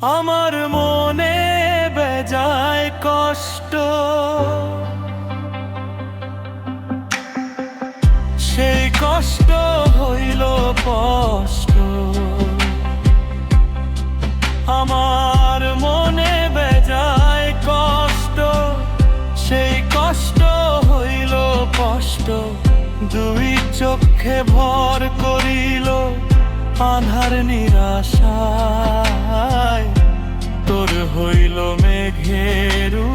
আমার মনে বেজায় কষ্ট। সেই কষ্ট হইল কষ্ট। আমার মনে বেজায় কষ্ট। সেই কষ্ট হইল কষ্ট। দুই চোখে ভর করিল আধার নিরাশা। হইল মেঘেরু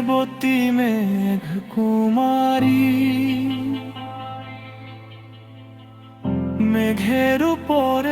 पर्वती मेघ কুমারী। মেঘের উপরে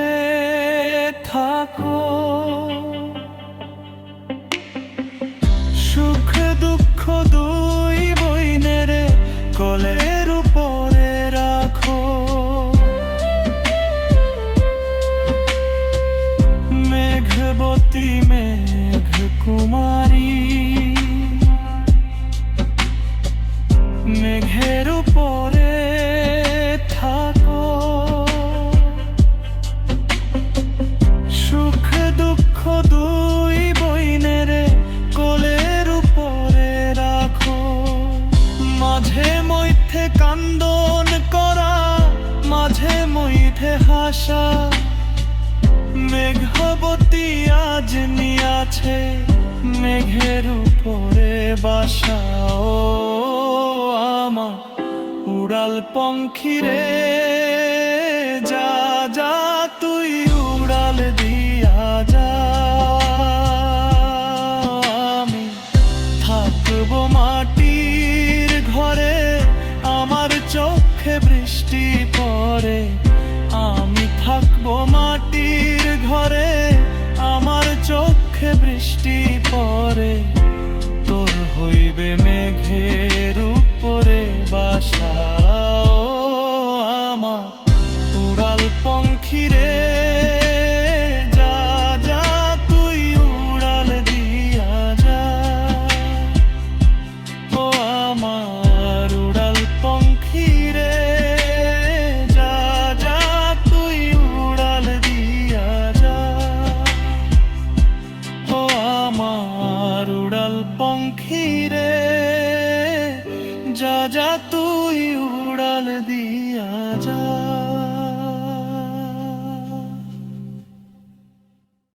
আশা মেঘবতী আজ নিয়াছে মেঘের উপরে বাসা। ও আমা উড়াল পঙ্খিরে যা যা, তুই উড়াল দিয়া যা। আমি থাকব মাটির ঘরে, আমার চোখে বৃষ্টি পড়ে। আমি থাকব মাটির ঘরে। যা যা